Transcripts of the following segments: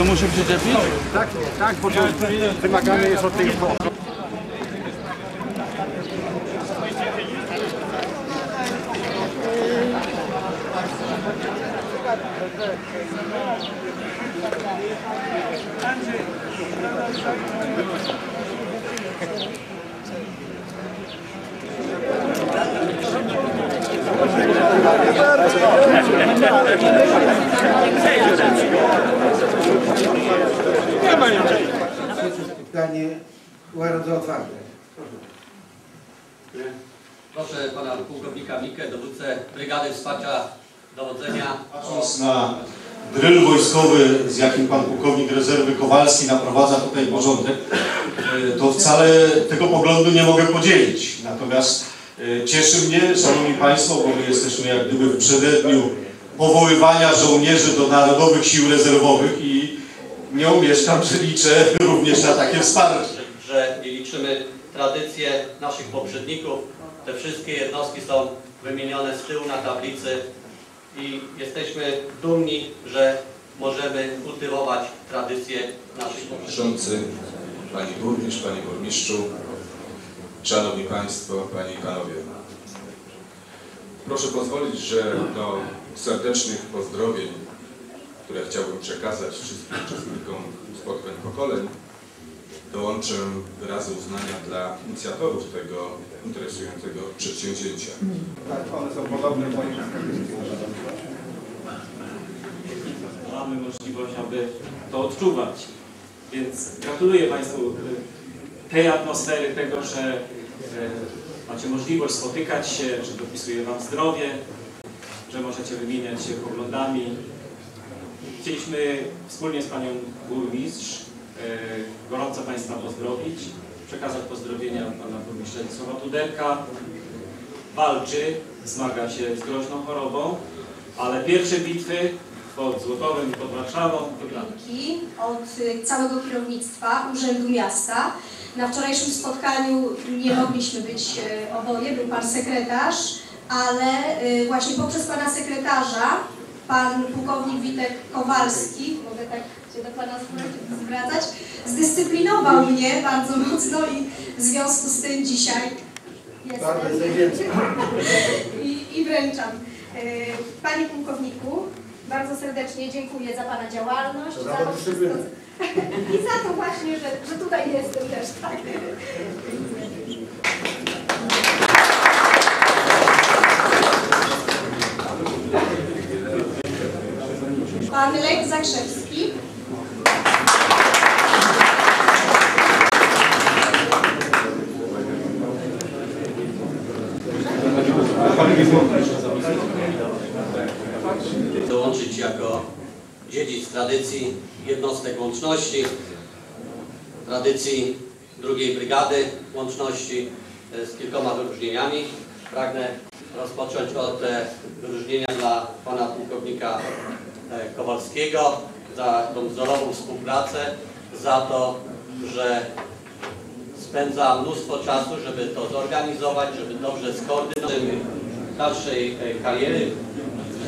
to muszę przyczepić? Tak, tak, bo to wymagane jest od tych Pytanie bardzo otwarte. Proszę pana pułkownika Mikę, dowódcę Brygady Wsparcia Dowodzenia. Patrząc na dryl wojskowy, z jakim pan pułkownik rezerwy Kowalski naprowadza tutaj porządek, e, to wcale tego poglądu nie mogę podzielić. Natomiast cieszy mnie, Szanowni Państwo, bo my jesteśmy jak gdyby w przededniu powoływania żołnierzy do Narodowych Sił Rezerwowych i nie umieszkam, że liczę również na takie wsparcie. że nie liczymy tradycje naszych poprzedników. Te wszystkie jednostki są wymienione z tyłu na tablicy i jesteśmy dumni, że możemy kultywować tradycje naszych poprzedników. Przewodniczący, Pani Burmistrz, Panie Burmistrzu, Szanowni Państwo, Panie i Panowie. Proszę pozwolić, że do serdecznych pozdrowień, które chciałbym przekazać wszystkim uczestnikom spotkań pokoleń, dołączę wyrazy uznania dla inicjatorów tego interesującego przedsięwzięcia. Tak, one są podobne w moich mamy możliwość, aby to odczuwać. Więc gratuluję Państwu y, tej atmosfery, tego, że macie możliwość spotykać się, że dopisuje Wam zdrowie, że możecie wymieniać się poglądami. Chcieliśmy wspólnie z Panią Burmistrz y, gorąco Państwa pozdrowić, przekazać pozdrowienia Pana Burmistrza Słowa Tuderka. Walczy, zmaga się z groźną chorobą, ale pierwsze bitwy pod Złotowem i pod Warszawą wygrane. Od całego kierownictwa Urzędu Miasta. Na wczorajszym spotkaniu nie mogliśmy być y, oboje, był Pan sekretarz, ale y, właśnie poprzez Pana sekretarza, Pan pułkownik Witek Kowalski, mogę tak się do Pana zwracać, zdyscyplinował mnie bardzo mocno i w związku z tym dzisiaj jestem Bardzo jest najwięcej. i, i wręczam. Y, Panie pułkowniku, bardzo serdecznie dziękuję za Pana działalność. Za I za to właśnie, że, że tutaj jestem też, tak. Pan Lech Zakrzewski. dołączyć jako dziedzic tradycji jednostek łączności, tradycji drugiej brygady łączności e, z kilkoma wyróżnieniami. Pragnę rozpocząć od e, wyróżnienia dla pana pułkownika e, Kowalskiego za tą wzorową współpracę, za to, że spędza mnóstwo czasu, żeby to zorganizować, żeby dobrze skoordynować dalszej kariery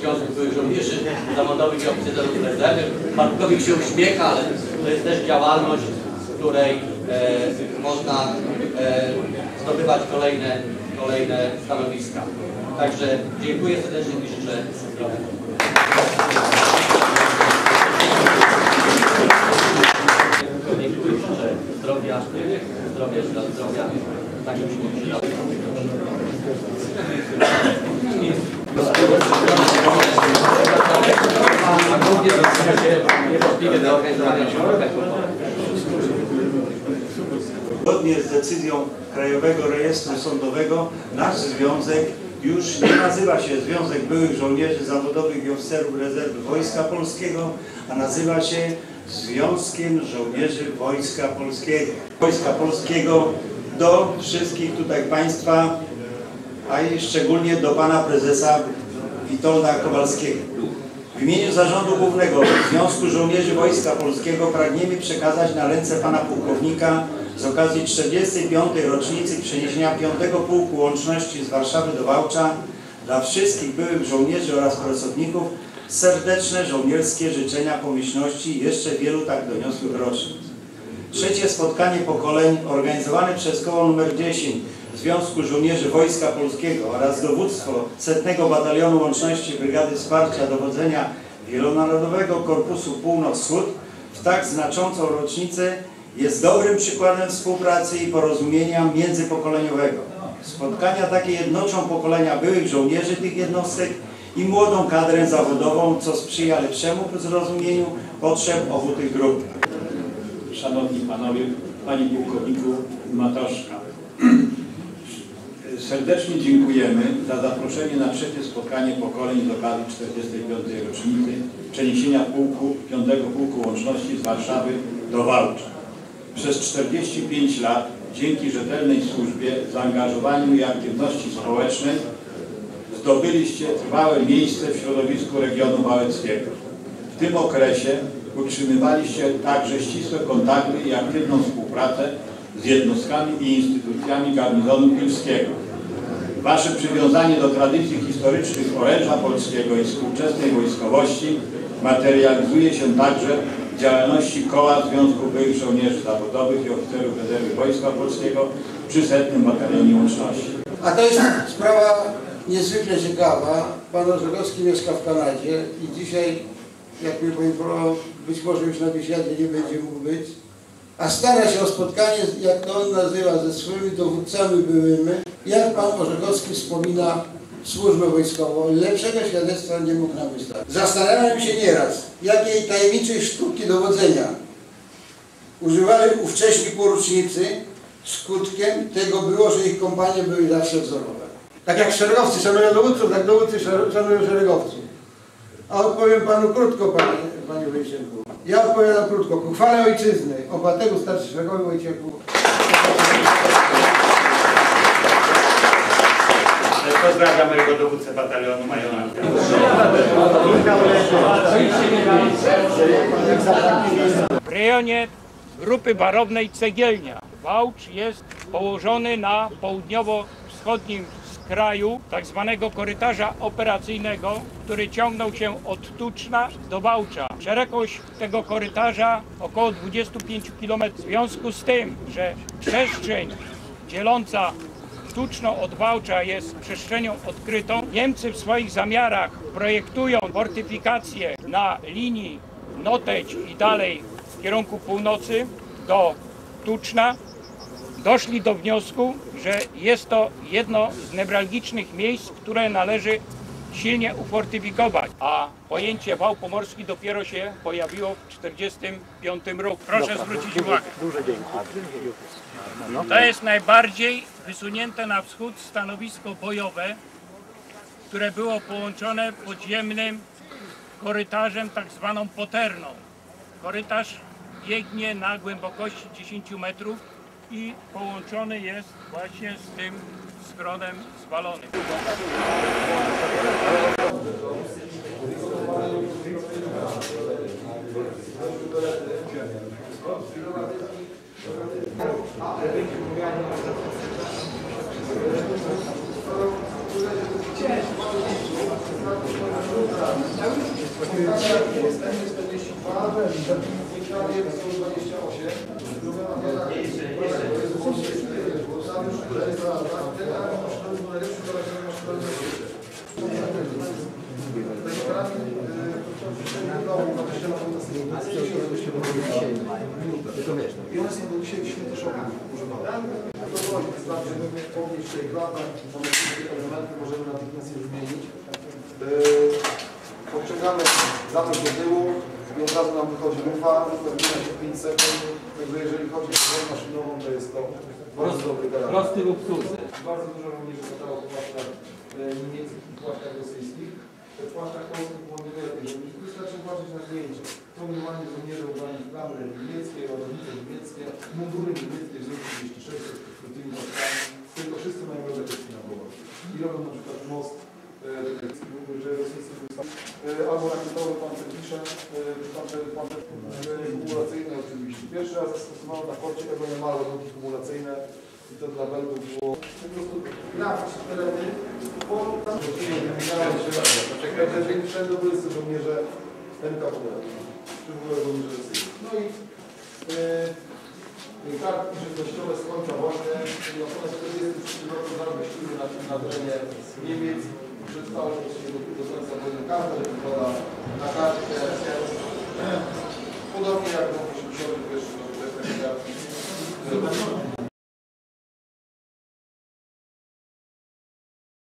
w Związku Byłych Żołnierzy Zawodowych i Oficerów Rezerwy. Pan pułkownik się uśmiecha, ale to jest też działalność, której e, można e, zdobywać kolejne, kolejne stanowiska. Także dziękuję serdecznie i życzę zdrowia. Zdrowia, zdrowia, zdrowia. Tak byśmy się Zgodnie z decyzją Krajowego Rejestru Sądowego nasz związek już nie nazywa się Związek Byłych Żołnierzy Zawodowych i Oficerów Rezerwy Wojska Polskiego, a nazywa się Związkiem Żołnierzy Wojska Polskiego. Wojska Polskiego do wszystkich tutaj Państwa, a i szczególnie do Pana Prezesa Witolda Kowalskiego. W imieniu Zarządu Głównego Związku Żołnierzy Wojska Polskiego pragniemy przekazać na ręce Pana Pułkownika z okazji 45. rocznicy przeniesienia 5. Pułku Łączności z Warszawy do Wałcza dla wszystkich byłych żołnierzy oraz pracowników Serdeczne żołnierskie życzenia pomyślności jeszcze wielu tak doniosłych rocznic. Trzecie spotkanie pokoleń organizowane przez koło nr 10 Związku Żołnierzy Wojska Polskiego oraz dowództwo Setnego Batalionu Łączności Brygady Wsparcia Dowodzenia Wielonarodowego Korpusu Północ-Wschód w tak znaczącą rocznicę jest dobrym przykładem współpracy i porozumienia międzypokoleniowego. Spotkania takie jednoczą pokolenia byłych żołnierzy tych jednostek i młodą kadrę zawodową, co sprzyja lepszemu zrozumieniu potrzeb obu tych grup. Szanowni Panowie, Panie Pułkowniku Matoszka. Serdecznie dziękujemy za zaproszenie na trzecie spotkanie pokoleń z okazji 45. rocznicy przeniesienia pułku, 5 Pułku Łączności z Warszawy do Wałcza. Przez 45 lat dzięki rzetelnej służbie, zaangażowaniu i aktywności społecznej zdobyliście trwałe miejsce w środowisku regionu wałeckiego. W tym okresie utrzymywaliście także ścisłe kontakty i aktywną współpracę z jednostkami i instytucjami garnizonu pilskiego. Wasze przywiązanie do tradycji historycznych oręża polskiego i współczesnej wojskowości materializuje się także w działalności Koła Związku Byłych Żołnierzy Zawodowych i Oficerów Rezerwy Wojska Polskiego przy Setnym Batalionie Łączności. A to jest sprawa niezwykle ciekawa. Pan Orzechowski mieszka w Kanadzie i dzisiaj, jak mnie poinformował, być może już na biesiadzie nie będzie mógł być, a stara się o spotkanie, jak to on nazywa, ze swoimi dowódcami byłymi. Jak pan Orzechowski wspomina służbę wojskową, lepszego świadectwa nie mógł nam wystawić. Zastanawiam się nieraz, jakiej tajemniczej sztuki dowodzenia używali ówcześni porucznicy, skutkiem tego było, że ich kompanie były zawsze wzorowe. Tak jak szeregowcy szanują dowódców, tak dowódcy szanują szeregowców. A odpowiem panu krótko, panie, panie Wojciechu. Ja odpowiadam krótko. Ku chwale ojczyzny, obywatelu starszy szeregowy Wojciechu. Pozdrawiam mojego dowódcę batalionu majora. W rejonie grupy barownej Cegielnia. Wałcz jest położony na południowo-wschodnim skraju tak zwanego korytarza operacyjnego, który ciągnął się od Tuczna do Wałcza. Szerokość tego korytarza około 25 km. W związku z tym, że przestrzeń dzieląca Tuczno od Wałcza jest przestrzenią odkrytą. Niemcy w swoich zamiarach projektują fortyfikacje na linii Noteć i dalej w kierunku północy do Tuczna. Doszli do wniosku, że jest to jedno z newralgicznych miejsc, które należy silnie ufortyfikować, a pojęcie wał pomorski dopiero się pojawiło w 1945 roku. Proszę zwrócić uwagę. To jest najbardziej wysunięte na wschód stanowisko bojowe, które było połączone podziemnym korytarzem, tak zwaną poterną. Korytarz biegnie na głębokości 10 metrów i połączony jest właśnie z tym schronem zwalonym. I one są do dzisiaj świętoszoku używane. To było wystarczy po mniejszych latach, elementy, możemy natychmiast je zmienić. Yy, Podciągamy zamek do tyłu i od razu nam wychodzi lufa, pewnie się 5 sekund. Także jeżeli chodzi o broń maszynową, to jest to bardzo dobry garaż. Prosty w obsłudze. Bardzo dużo żołnierzy zostało po płaszczach e, niemieckich i płaszczach rosyjskich. W płaszczach polskich było niewiele tych żołnierzy. Wystarczy patrzeć na zdjęcie. Plądrowanie żołnierzy ubranych w klamry niemieckie, ładownice niemieckie, mundury niemieckie z roku 36 z tymi płaszczami. Tylko wszyscy mają rozeteczki na głowach. I robią na przykład most, e, mówię, że rosyjscy e, albo rakietowy pancernicze, pancer, pancer e, kumulacyjne oczywiście. Pierwszy raz zastosowano na korcie małe ładunki kumulacyjne i to dla Belgów było po prostu w tereny, bo tam wymieniałem się Pretensje wszędobylscy żołnierze NKWD, czy w ogóle żołnierze. No i yy, kartki żywnościowe z końca wojny, czyli około 43 roku zamieściły na, na terenie Niemiec. Przedstawią się do, końca wojny kartę, że wygląda na kartkę. Podobnie jak w roku 81 roku też.